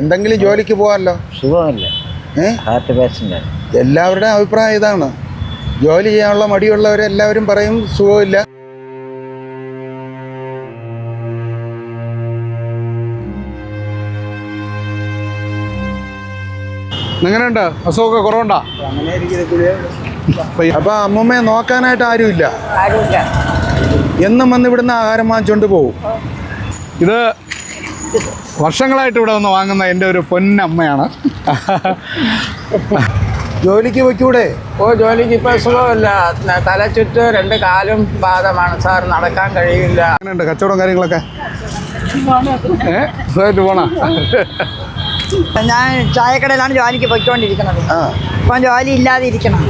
എന്തെങ്കിലും ജോലിക്ക് പോകാമല്ലോ? സുഖമില്ല? ഹാർട്ട് പേഷ്യന്റ് എല്ലാവരുടെയും അഭിപ്രായം ഇതാണ്. ജോലി ചെയ്യാനുള്ള മടിയുള്ളവരെല്ലാവരും പറയും സുഖമില്ല. എങ്ങനെയുണ്ട് അസുഖമൊക്കെ കുറവുണ്ടോ? അപ്പൊ അമ്മമ്മയെ നോക്കാനായിട്ട് ആരുമില്ല? എന്നും വന്ന് ഇവിടുന്ന് ആഹാരം വാങ്ങിച്ചോണ്ട് പോകും ഇത് വർഷങ്ങളായിട്ട് ഇവിടെ വന്ന് വാങ്ങുന്ന എന്റെ ഒരു പൊന്നമ്മയാണ്. ജോലിക്ക് വെക്കൂടെ ഓ ജോലിക്ക് ഇപ്പൊ സുഖമല്ല. തല തലചുറ്റ് രണ്ട് കാലും ബാധമാണ്. സാർ നടക്കാൻ കഴിയില്ല. അങ്ങനെയുണ്ട് കച്ചവടം കാര്യങ്ങളൊക്കെ? ഏഹ് പോണ? ഞാൻ ചായക്കടയിലാണ് ജോലിക്ക് പോയിക്കൊണ്ടിരിക്കുന്നത്. അപ്പം ഇപ്പം ജോലി ഇല്ലാതെ ഇരിക്കണം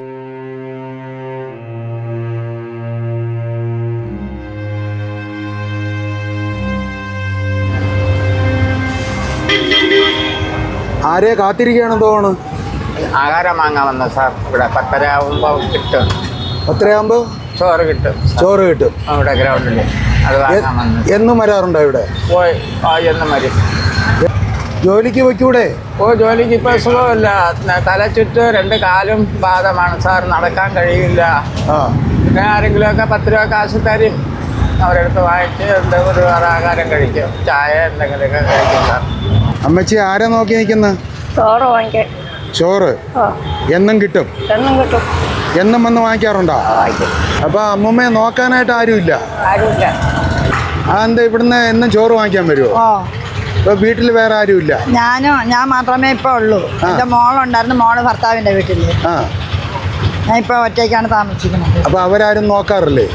ആരെ കാത്തിരിക്കുകയാണ് തോന്നുന്നു? ആഹാരം വാങ്ങാൻ വന്ന സാർ. ഇവിടെ പത്തര ആകുമ്പോൾ കിട്ടും. പത്തരയാകുമ്പോ ചോറ് കിട്ടും. ചോറ് കിട്ടും. അവിടെ ഗ്രൗണ്ടിൽ അത് വാങ്ങാൻ വന്നു. എന്നും വരാറുണ്ടോ ഇവിടെ? പോയി ആ എന്ന് മതി ജോലിക്ക് വയ്ക്കൂടെ ഓ ജോലിക്ക് ഇപ്പൊ സുഖമില്ല. തല തലചുറ്റ് രണ്ട് കാലും ബാധമാണ്. സാർ നടക്കാൻ കഴിയില്ല. പിന്നെ ആരെങ്കിലുമൊക്കെ പത്ത് രൂപ കാശ് തരും. അവരെടുത്ത് വാങ്ങിച്ച് എന്തെങ്കിലും ഒരു ആഹാരം കഴിക്കും. ചായ എന്തെങ്കിലുമൊക്കെ കഴിക്കും സാർ അമ്മച്ചി ആരാ നോക്കി നിൽക്കുന്ന? ചോറ് വാങ്ങിക്കാൻ. ചോറ്? എന്നും കിട്ടും? എന്നും കിട്ടും. എന്നും വന്ന് വാങ്ങിക്കാറുണ്ടോ? അപ്പൊ അമ്മമ്മയെ നോക്കാനായിട്ട് ആരുമില്ല? ആരുമില്ല. ആ എന്താ ഇവിടുന്ന് എന്നും ചോറ് വാങ്ങിക്കാൻ വരുമോ ഇപ്പൊ വീട്ടിൽ വേറെ ആരുമില്ല? ഞാനോ ഞാൻ മാത്രമേ ഇപ്പൊ ഉള്ളൂ. എന്റെ മോളുണ്ടായിരുന്നു. മോൾ ഭർത്താവിന്റെ വീട്ടിൽ. ആ. ഞാൻ ഇപ്പോൾ ഒറ്റയ്ക്കാണ് താമസിക്കുന്നത്. അപ്പൊ അവരാരും നോക്കാറില്ലേ?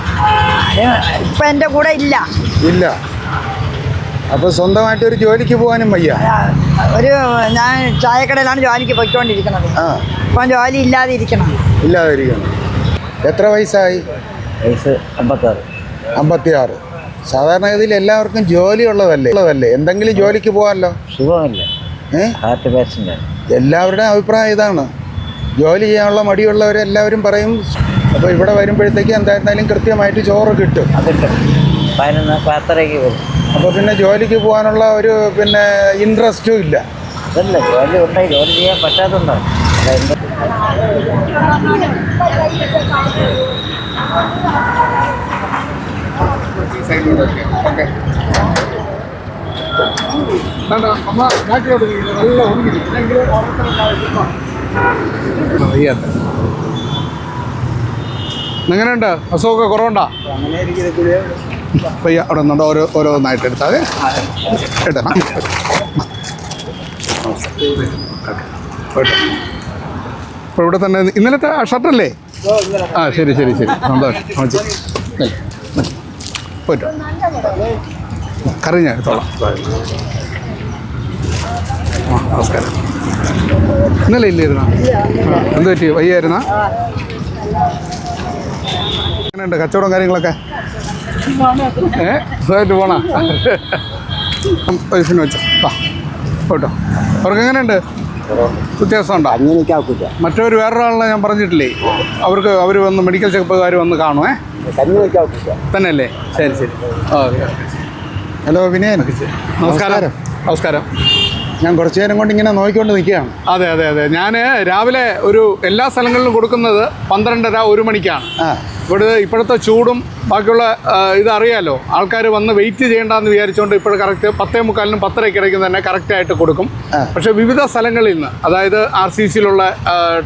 ഇപ്പം എന്റെ കൂടെ ഇല്ല. ഇല്ല. അപ്പൊ സ്വന്തമായിട്ട് ഒരു ജോലിക്ക് പോകാനും വയ്യ. ഒരു ഞാൻ ചായക്കടയിലാണ് ജോലിക്ക് പോയിക്കൊണ്ടിരിക്കുന്നത്. ആ. ജോലി ഇല്ലാതെ ഇരിക്കണം ഇല്ലാതിരിക്കണം. എത്ര വയസ്സായി? വയസ്സ് അമ്പത്താറ്. അമ്പത്തിയാറ്. സാധാരണഗതിയിൽ എല്ലാവർക്കും ജോലി ഉള്ളതല്ലേ? ഉള്ളതല്ലേ? എന്തെങ്കിലും ജോലിക്ക് പോകാമല്ലോ. സുഖമില്ല? ഹാർട്ട് പേഷ്യന്റ് എല്ലാവരുടെയും അഭിപ്രായം ഇതാണ്. ജോലി ചെയ്യാനുള്ള മടിയുള്ളവരെല്ലാവരും പറയും. അപ്പോൾ ഇവിടെ വരുമ്പോഴത്തേക്ക് എന്തായിരുന്നാലും കൃത്യമായിട്ട് ചോറ് കിട്ടും. പതിനൊന്ന് പത്തരയ്ക്ക് വരും. അപ്പോൾ പിന്നെ ജോലിക്ക് പോകാനുള്ള ഒരു പിന്നെ ഇൻട്രസ്റ്റും ഇല്ല. അതല്ല ജോലി ഉണ്ടായി. ജോലി ചെയ്യാൻ പറ്റാത്തതുണ്ടോ? അതെന്ത് എങ്ങനെയുണ്ട്? അസുഖമൊക്കെ കുറവുണ്ടോ? പയ്യ അവിടെ നിന്നുണ്ട് ഓരോ ഓരോന്നായിട്ട് എടുത്താൽ കേട്ടോ ഇപ്പോൾ ഇവിടെ തന്നെ ഇന്നലത്തെ ആ ഷർട്ടല്ലേ? ആ ശരി ശരി ശരി. സന്തോഷം. പോയിട്ട്. കറി ഞാൻ എടുത്തോളാം. ആ നമസ്കാരം. ഇന്നലെ ഇല്ലായിരുന്നോ? എന്ത് പറ്റി? വയ്യായിരുന്നാ? എങ്ങനെയുണ്ട്? കച്ചവടം കാര്യങ്ങളൊക്കെ? ഏ സുഖമായിട്ട് പോണ? വയസ്സിന് വെച്ചോ. വാ പോട്ടോ. അവർക്ക് എങ്ങനെയുണ്ട്? വ്യത്യാസമുണ്ടോ? മറ്റവർ വേറൊരാളെ ഞാൻ പറഞ്ഞിട്ടില്ലേ? അവർക്ക് അവർ വന്ന് മെഡിക്കൽ ചെക്കപ്പുകാർ വന്ന് കാണുമേ തന്നെയല്ലേ? ശരി ശരി. Okay hello Vinayan. നമസ്കാരം. നമസ്കാരം. ഞാൻ കുറച്ചു നേരം കൊണ്ട് ഇങ്ങനെ നോക്കിക്കൊണ്ട് നിൽക്കുകയാണ്. അതെ അതെ അതെ. ഞാൻ രാവിലെ ഒരു എല്ലാ സ്ഥലങ്ങളിലും കൊടുക്കുന്നത് പന്ത്രണ്ടര ഒരു മണിക്കാണ്. ഇവിടെ ഇപ്പോഴത്തെ ചൂടും ബാക്കിയുള്ള ഇതറിയാലോ ആൾക്കാർ വന്ന് വെയിറ്റ് ചെയ്യേണ്ടെന്ന് വിചാരിച്ചുകൊണ്ട് ഇപ്പോൾ കറക്റ്റ് പത്തേ മുക്കാലിനും പത്തരയ്ക്കിടയ്ക്കും തന്നെ കറക്റ്റായിട്ട് കൊടുക്കും. പക്ഷേ വിവിധ സ്ഥലങ്ങളിൽ നിന്ന് അതായത് ആർ സി സിയിലുള്ള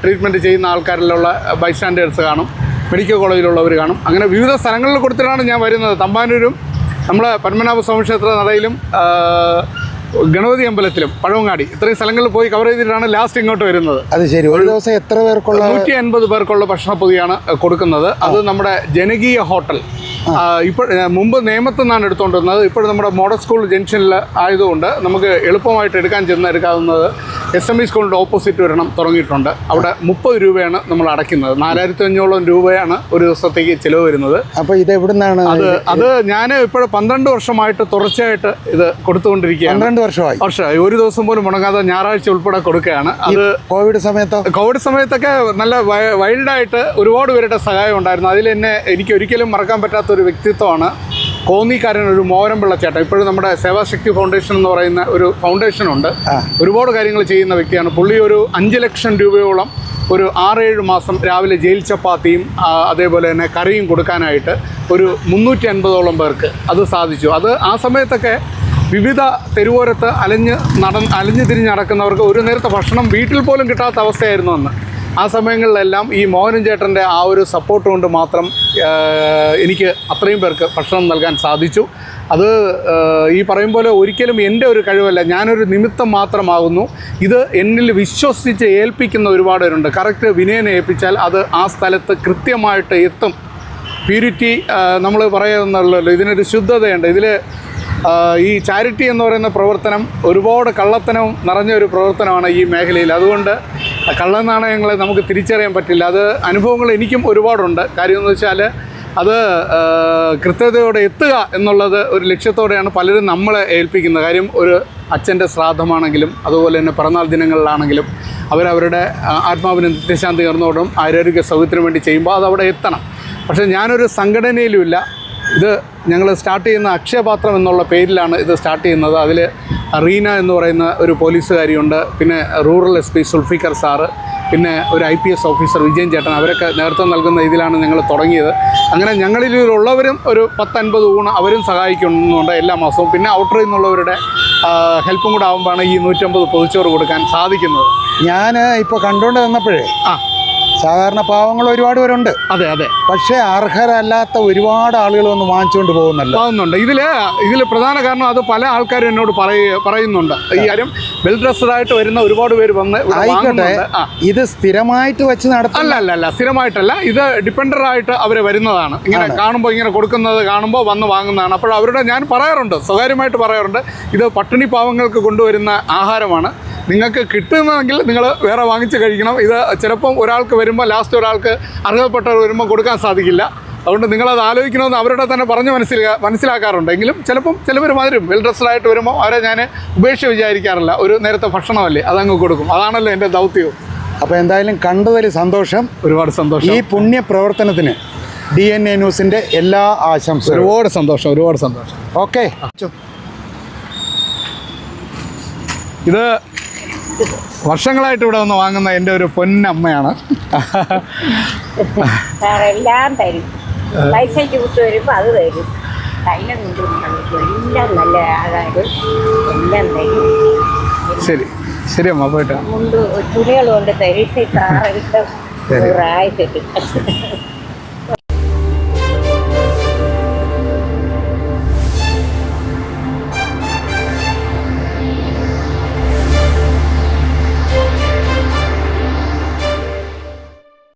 ട്രീറ്റ്മെന്റ് ചെയ്യുന്ന ആൾക്കാരിലുള്ള ബൈസ്റ്റാൻഡേഴ്സ് കാണും. മെഡിക്കൽ കോളേജിലുള്ളവർ കാണും. അങ്ങനെ വിവിധ സ്ഥലങ്ങളിൽ കൊടുത്തിട്ടാണ് ഞാൻ വരുന്നത്. തമ്പാനൂരും നമ്മളെ പത്മനാഭ സ്വാമി ക്ഷേത്ര നടയിലും ഗണപതി അമ്പലത്തിലും പഴവങ്ങാടി ഇത്രയും സ്ഥലങ്ങളിൽ പോയി കവർ ചെയ്തിട്ടാണ് ലാസ്റ്റ് ഇങ്ങോട്ട് വരുന്നത്. അത് ശരി. ഒരു ദിവസം എത്ര പേർക്കുള്ള നൂറ്റി അൻപത് പേർക്കുള്ള ഭക്ഷണപ്പൊതിയാണ് കൊടുക്കുന്നത്. അത് നമ്മുടെ ജനകീയ ഹോട്ടൽ. ഇപ്പോൾ മുമ്പ് നിയമത്തിൽ നിന്നാണ് എടുത്തുകൊണ്ടിരുന്നത് ഇപ്പോൾ നമ്മുടെ മോഡൽ സ്കൂൾ ജംഗ്ഷനിൽ ആയതുകൊണ്ട് നമുക്ക് എളുപ്പമായിട്ട് എടുക്കാൻ ചെന്ന് എടുക്കാവുന്നത് എസ് എം ഇ സ്കൂളിന്റെ ഓപ്പോസിറ്റ് ഒരെണ്ണം തുടങ്ങിയിട്ടുണ്ട്. അവിടെ മുപ്പത് രൂപയാണ് നമ്മൾ അടയ്ക്കുന്നത്. നാലായിരത്തി അഞ്ഞൂറോളം രൂപയാണ് ഒരു ദിവസത്തേക്ക് ചിലവ് വരുന്നത്. അപ്പോൾ ഇത് എവിടുന്നാണ്? അത് അത് ഞാൻ ഇപ്പോൾ പന്ത്രണ്ട് വർഷമായിട്ട് തുടർച്ചയായിട്ട് ഇത് കൊടുത്തുകൊണ്ടിരിക്കുകയാണ്. പന്ത്രണ്ട് വർഷമായി? വർഷമായി. ഒരു ദിവസം പോലും മുടങ്ങാതെ ഞായറാഴ്ച ഉൾപ്പെടെ കൊടുക്കുകയാണ്. അത് കോവിഡ് സമയത്തോ? കോവിഡ് സമയത്തൊക്കെ നല്ല വൈൽഡായിട്ട് ഒരുപാട് പേരുടെ സഹായം ഉണ്ടായിരുന്നു. അതിൽ എന്നെ എനിക്ക് ഒരിക്കലും മറക്കാൻ പറ്റാത്ത ഒരു വ്യക്തിത്വമാണ് കോന്നിക്കാരൻ ഒരു മോരമ്പിള്ള ചേട്ടൻ. ഇപ്പോഴും നമ്മുടെ സേവാശക്തി ഫൗണ്ടേഷൻ എന്ന് പറയുന്ന ഒരു ഫൗണ്ടേഷൻ ഉണ്ട്. ഒരുപാട് കാര്യങ്ങൾ ചെയ്യുന്ന വ്യക്തിയാണ്. പുള്ളി ഒരു അഞ്ച് ലക്ഷം രൂപയോളം ഒരു ആറേഴ് മാസം രാവിലെ ജയിൽ ചപ്പാത്തിയും അതേപോലെ തന്നെ കറിയും കൊടുക്കാനായിട്ട് ഒരു മുന്നൂറ്റി അൻപതോളം പേർക്ക് അത് സാധിച്ചു. അത് ആ സമയത്തൊക്കെ വിവിധ തെരുവോരത്ത് അലഞ്ഞ് നട അലഞ്ഞു തിരിഞ്ഞ് നടക്കുന്നവർക്ക് ഒരു നേരത്തെ ഭക്ഷണം വീട്ടിൽ പോലും കിട്ടാത്ത അവസ്ഥയായിരുന്നു അന്ന്. ആ സമയങ്ങളിലെല്ലാം ഈ മോഹനൻ ചേട്ടന്റെ ആ ഒരു സപ്പോർട്ട് കൊണ്ട് മാത്രം എനിക്ക് അത്രയും പേർക്ക് ഭക്ഷണം നൽകാൻ സാധിച്ചു. അത് ഈ പറയും പോലെ ഒരിക്കലും എന്റെ ഒരു കഴിവല്ല ഞാനൊരു നിമിത്തം മാത്രമാകുന്നു. ഇത് എന്നിൽ വിശ്വസിച്ച് ഏൽപ്പിക്കുന്ന ഒരുപാട് പേരുണ്ട്. കറക്റ്റ് വിനയനെ ഏൽപ്പിച്ചാൽ അത് ആ സ്ഥലത്ത് കൃത്യമായിട്ട് എത്തും. പ്യൂരിറ്റി നമ്മൾ പറയുന്നുള്ളല്ലോ ഇതിനൊരു ശുദ്ധതയുണ്ട്. ഇതിൽ ഈ ചാരിറ്റി എന്ന് പറയുന്ന പ്രവർത്തനം ഒരുപാട് കള്ളത്തനവും നിറഞ്ഞ ഒരു പ്രവർത്തനമാണ് ഈ മേഖലയിൽ. അതുകൊണ്ട് കള്ളനാണയങ്ങളെ നമുക്ക് തിരിച്ചറിയാൻ പറ്റില്ല. അത് അനുഭവങ്ങൾ എനിക്കും ഒരുപാടുണ്ട്. കാര്യം എന്ന് വെച്ചാൽ അത് കൃത്യതയോടെ എത്തുക എന്നുള്ളത് ഒരു ലക്ഷ്യത്തോടെയാണ് പലരും നമ്മളെ ഏൽപ്പിക്കുന്നത്. കാര്യം ഒരു അച്ഛന്റെ ശ്രാദ്ധമാണെങ്കിലും അതുപോലെ തന്നെ പിറന്നാൾ ദിനങ്ങളിലാണെങ്കിലും അവരവരുടെ ആത്മാവിന് നിത്യശാന്തി കർന്നോടും ആരോഗ്യ സൗഹൃദത്തിന് വേണ്ടി ചെയ്യുമ്പോൾ അത് അവിടെ എത്തണം. പക്ഷേ ഞാനൊരു സംഘടനയിലുമില്ല. ഇത് ഞങ്ങൾ സ്റ്റാർട്ട് ചെയ്യുന്ന അക്ഷയപാത്രം എന്നുള്ള പേരിലാണ് ഇത് സ്റ്റാർട്ട് ചെയ്യുന്നത്. അതിൽ റീന എന്ന് പറയുന്ന ഒരു പോലീസുകാരിയുണ്ട്. പിന്നെ rural S P Sulfikar sir പിന്നെ ഒരു I P S officer Vijayan ചേട്ടൻ അവരൊക്കെ നേതൃത്വം നൽകുന്ന ഇതിലാണ് ഞങ്ങൾ തുടങ്ങിയത്. അങ്ങനെ ഞങ്ങളിലുള്ളവരും ഒരു പത്തൻപത് ഊണ് അവരും സഹായിക്കുന്നുണ്ട് എല്ലാ മാസവും. പിന്നെ ഔട്ടറിൽ നിന്നുള്ളവരുടെ ഹെൽപ്പും കൂടെ ആകുമ്പോഴാണ് ഈ നൂറ്റമ്പത് പൊതിച്ചോറ് കൊടുക്കാൻ സാധിക്കുന്നത്. ഞാൻ ഇപ്പോൾ കണ്ടുകൊണ്ട് തന്നപ്പോഴേ ആ. സാധാരണ പാവങ്ങൾ ഒരുപാട് പേരുണ്ട്. അതെ അതെ. പക്ഷേ അർഹരല്ലാത്ത ഒരുപാട് ആളുകൾ വന്ന് വാങ്ങിച്ചുകൊണ്ട് പോകുന്നുണ്ട് പോകുന്നുണ്ട് ഇതിൽ ഇതിൽ പ്രധാന കാരണം അത് പല ആൾക്കാരും എന്നോട് പറയ പറയുന്നുണ്ട്. ഈ കാര്യം വെൽ ഡ്രസ്ഡ് ആയിട്ട് വരുന്ന ഒരുപാട് പേര് വന്ന് ആയിക്കോട്ടെ. ഇത് സ്ഥിരമായിട്ട് വെച്ച് നടത്തുന്ന അല്ല അല്ല അല്ല. സ്ഥിരമായിട്ടല്ല. ഇത് ഡിപ്പെൻഡർ ആയിട്ട് അവർ വരുന്നതാണ്. ഇങ്ങനെ കാണുമ്പോൾ ഇങ്ങനെ കൊടുക്കുന്നത് കാണുമ്പോൾ വന്ന് വാങ്ങുന്നതാണ്. അപ്പോൾ അവരുടെ ഞാൻ പറയാറുണ്ട് സ്വകാര്യമായിട്ട് പറയാറുണ്ട്. ഇത് പട്ടിണി പാവങ്ങൾക്ക് കൊണ്ടുവരുന്ന ആഹാരമാണ്. നിങ്ങൾക്ക് കിട്ടുന്നതെങ്കിൽ നിങ്ങൾ വേറെ വാങ്ങിച്ച് കഴിക്കണം. ഇത് ചിലപ്പം ഒരാൾക്ക് വരുമ്പോൾ ലാസ്റ്റ് ഒരാൾക്ക് അർഹതപ്പെട്ടവർ വരുമ്പോൾ കൊടുക്കാൻ സാധിക്കില്ല. അതുകൊണ്ട് നിങ്ങളത് ആലോചിക്കണമെന്ന് അവരുടെ തന്നെ പറഞ്ഞ് മനസ്സിലാ മനസ്സിലാക്കാറുണ്ട്. എങ്കിലും ചിലപ്പം ചിലവർ വരും വെൽ ഡ്രസ്ഡ് ആയിട്ട് വരുമ്പോൾ അവരെ ഞാൻ ഉപേക്ഷ വിചാരിക്കാറില്ല. ഒരു നേരത്തെ ഭക്ഷണമല്ലേ അതങ്ങ് കൊടുക്കും. അതാണല്ലോ എന്റെ ദൗത്യവും അപ്പോൾ എന്തായാലും കണ്ടതിൽ സന്തോഷം. ഒരുപാട് സന്തോഷം. ഈ പുണ്യ പ്രവർത്തനത്തിന് ഡി എൻ എ ന്യൂസിന്റെ എല്ലാ ആശംസകളും. ഒരുപാട് സന്തോഷം ഒരുപാട് സന്തോഷം. ഓക്കെ. ഇത് വർഷങ്ങളായിട്ട് ഇവിടെ വന്ന് വാങ്ങുന്ന എന്റെ ഒരു പൊന്നമ്മയാണ്. എല്ലാം തരും. പൈസയ്ക്ക് വിട്ട് വരുമ്പോൾ അത് തരും. തൈലം എല്ലാം നല്ല എല്ലാം തരും. ശരി. ശരി അമ്മ പോയിട്ട് തുണികൾ കൊണ്ട് തരും. നൂറായി തരും.